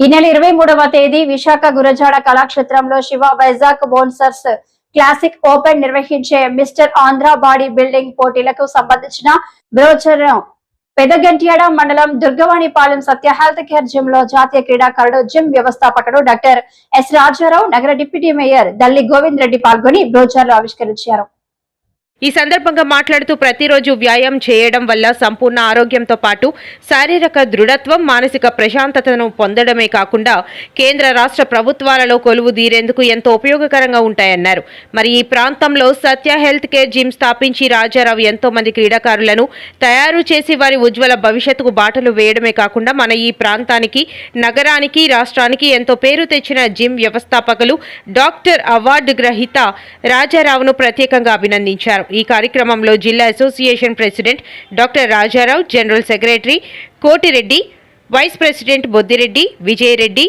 ఈ నెల ఇరవై మూడవ తేదీ విశాఖ గురజాడ కళాక్షేత్రంలో Shiva Vizag bouncers classic open నిర్వహించే మిస్టర్ ఆంధ్ర బాడీ బిల్డింగ్ పోటీలకు సంబంధించిన బ్రోచర్ పెదగంట్యాడ మండలం దుర్గవాణిపాలెం సత్య హెల్త్ కేర్ జిమ్లో జాతీయ క్రీడాకారుడు జిమ్ వ్యవస్థాపకుడు డాక్టర్ ఎస్ రాజారావు నగర డిప్యూటీ మేయర్ దల్లి గోవింద్ రెడ్డి పాల్గొని బ్రోచర్లు ఆవిష్కరించారు. ఈ సందర్భంగా మాట్లాడుతూ ప్రతిరోజు వ్యాయామం చేయడం వల్ల సంపూర్ణ ఆరోగ్యంతో పాటు శారీరక దృఢత్వం మానసిక ప్రశాంతతను పొందడమే కాకుండా కేంద్ర రాష్ట్ర ప్రభుత్వాలలో కొలువు తీరేందుకు ఎంతో ఉపయోగకరంగా ఉంటాయన్నారు. మరి ఈ ప్రాంతంలో సత్య హెల్త్ కేర్ జిమ్ స్థాపించి రాజారావు ఎంతో మంది క్రీడాకారులను తయారు చేసి వారి ఉజ్వల భవిష్యత్తుకు బాటలు వేయడమే కాకుండా మన ఈ ప్రాంతానికి నగరానికి రాష్ట్రానికి ఎంతో పేరు తెచ్చిన జిమ్ వ్యవస్థాపకులు డాక్టర్ అవార్డు గ్రహీత రాజారావును ప్రత్యేకంగా అభినందించారు. ఈ కార్యక్రమంలో జిల్లా association president doctor Rajarao general secretary Kotireddy vice president Boddireddy Vijayareddy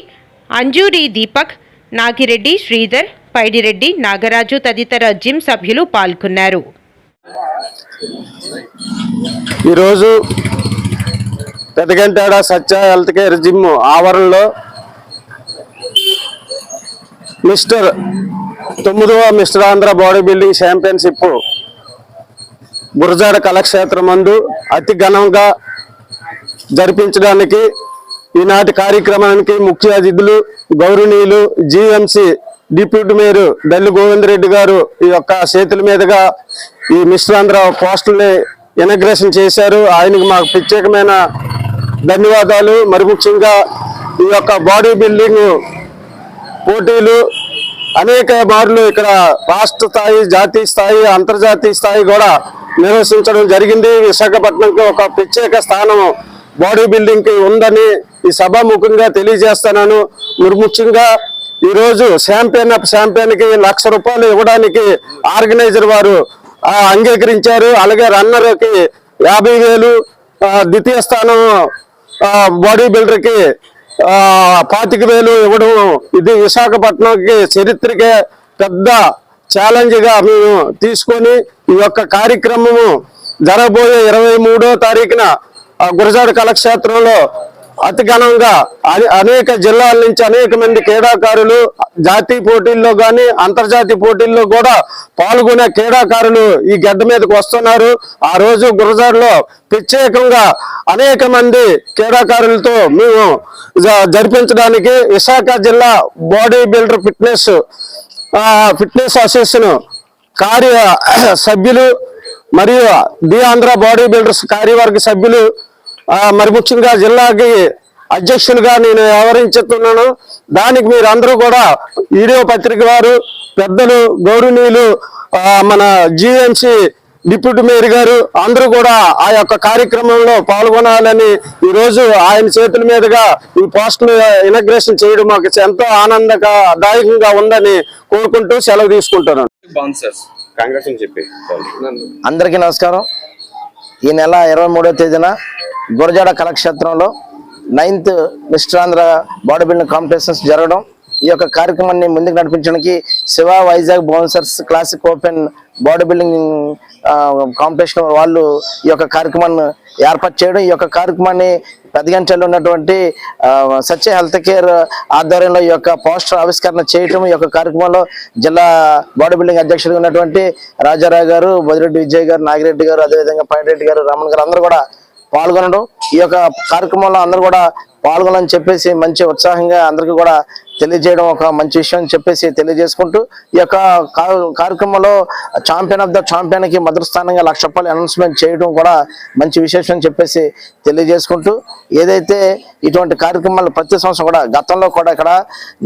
Anjuri Deepak Nagireddy Sridhar Paidireddy Nagaraju తదితర జిమ్ సభ్యులు పాల్గొన్నారు. ఈరోజు Pedagantada Satya health care gym ఆవరణలో మిస్టర్ తొమ్మిదవ mister Andhra body building championship Gurajada కళాక్షేత్రమందు అతి ఘనంగా జరిపించడానికి ఈనాటి కార్యక్రమానికి ముఖ్య అతిథులు గౌరవనీయులు GMC deputy mayor Dalli Govind Reddy garu ఈ యొక్క చేతుల మీదుగా ఈ మిస్టర్ పోస్టుల్ని ఇనగ్రేషన్ చేశారు. ఆయనకి మాకు ప్రత్యేకమైన ధన్యవాదాలు. మరి ముఖ్యంగా ఈ యొక్క బాడీ బిల్డింగ్ పోటీలు అనేక బార్లు ఇక్కడ రాష్ట్ర స్థాయి జాతీయ స్థాయి అంతర్జాతీయ స్థాయి కూడా నిర్వహించడం జరిగింది. విశాఖపట్నంకి ఒక ప్రత్యేక స్థానం బాడీ బిల్డింగ్కి ఉందని ఈ సభాముఖంగా తెలియజేస్తున్నాను. మరి ముఖ్యంగా శాంపియన్ అప్ శాంపియన్కి లక్ష రూపాయలు ఇవ్వడానికి ఆర్గనైజర్ వారు అంగీకరించారు. అలాగే రన్నర్కి యాభై వేలు ద్వితీయ స్థానం బాడీ బిల్డర్కి పాతిక వేలు ఇవ్వడం. ఇది విశాఖపట్నంకి చరిత్రకే పెద్ద ఛాలెంజ్గా మేము తీసుకొని ఈ యొక్క కార్యక్రమము జరగబోయే ఇరవై మూడో తారీఖున ఆ గురజాడ కళాక్షేత్రంలో అతి ఘనంగా అనేక జిల్లాల నుంచి అనేక మంది క్రీడాకారులు జాతీయ పోటీల్లో గాని అంతర్జాతీయ పోటీల్లో కూడా పాల్గొనే క్రీడాకారులు ఈ గడ్డ మీదకి వస్తున్నారు. ఆ రోజు గురజాడలో ప్రత్యేకంగా అనేక మంది క్రీడాకారులతో మేము జ- జరిపించడానికి విశాఖ జిల్లా body builder fitness fitness association కార్య సభ్యులు మరియు ది ఆంధ్ర బాడీ బిల్డర్స్ కార్యవర్గ సభ్యులు మరి ముఖ్యంగా జిల్లాకి అధ్యక్షులుగా నేను వ్యవహరించుతున్నాను. దానికి మీరు అందరూ కూడా వీడియో పత్రిక వారు పెద్దలు గౌరవనీయులు మన జిఎంసి డిప్యూటీ మేయర్ గారు అందరూ కూడా ఆ యొక్క కార్యక్రమంలో పాల్గొనాలని ఈ రోజు ఆయన చేతుల మీదుగా ఈ పోస్ట్ ఇనగ్రేషన్ చేయడం మాకు ఎంతో ఆనందదాయకంగా ఉందని కోరుకుంటూ సెలవు తీసుకుంటున్నాను. బౌన్సర్స్ కాంగ్రెస్ అని చెప్పి. అందరికీ నమస్కారం. ఈ నెల ఇరవై మూడో తేదీన గురజాడ కళాక్షేత్రంలో నైన్త్ మిస్ట్రాంధ్ర బాడీ బిల్డింగ్ కాంపిటీషన్స్ జరగడం. ఈ యొక్క కార్యక్రమాన్ని ముందుకు నడిపించడానికి Shiva Vizag bouncers classic open body building competition వాళ్ళు ఈ యొక్క కార్యక్రమాన్ని ఏర్పాటు చేయడం. ఈ యొక్క కార్యక్రమాన్ని పెద్దగంటలో ఉన్నటువంటి సత్య హెల్త్ కేర్ ఆధ్వర్యంలో ఈ యొక్క పోస్టర్ ఆవిష్కరణ చేయటం. ఈ యొక్క కార్యక్రమంలో జిల్లా బాడీ బిల్డింగ్ అధ్యక్షుడిగా ఉన్నటువంటి రాజారావు గారు బదిరెడ్డి విజయ్ గారు నాగిరెడ్డి గారు అదేవిధంగా పైరెడ్డి గారు రమణ్ గారు అందరూ కూడా పాల్గొనడం. ఈ యొక్క కార్యక్రమంలో అందరూ కూడా పాల్గొనని చెప్పేసి మంచి ఉత్సాహంగా అందరికీ కూడా తెలియజేయడం ఒక మంచి విషయం అని చెప్పేసి తెలియజేసుకుంటూ ఈ యొక్క కార్యక్రమంలో ఛాంపియన్ ఆఫ్ ద ఛాంపియన్కి మొదటి స్థానంగా లక్ష రూపాయలు అనౌన్స్మెంట్ చేయడం కూడా మంచి విశేషం అని చెప్పేసి తెలియజేసుకుంటూ ఏదైతే ఇటువంటి కార్యక్రమాలు ప్రతి సంవత్సరం కూడా గతంలో కూడా ఇక్కడ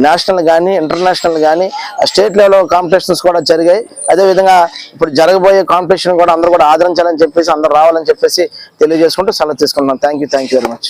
నేషనల్ కానీ ఇంటర్నేషనల్ కానీ స్టేట్ లెవెల్ కాంపిటీషన్స్ కూడా జరిగాయి. అదేవిధంగా ఇప్పుడు జరగబోయే కాంపిటీషన్ కూడా అందరూ కూడా ఆదరించాలని చెప్పేసి అందరూ రావాలని చెప్పేసి తెలియజేసుకుంటూ సెలవు తీసుకుంటున్నాం. Thank you thank you very much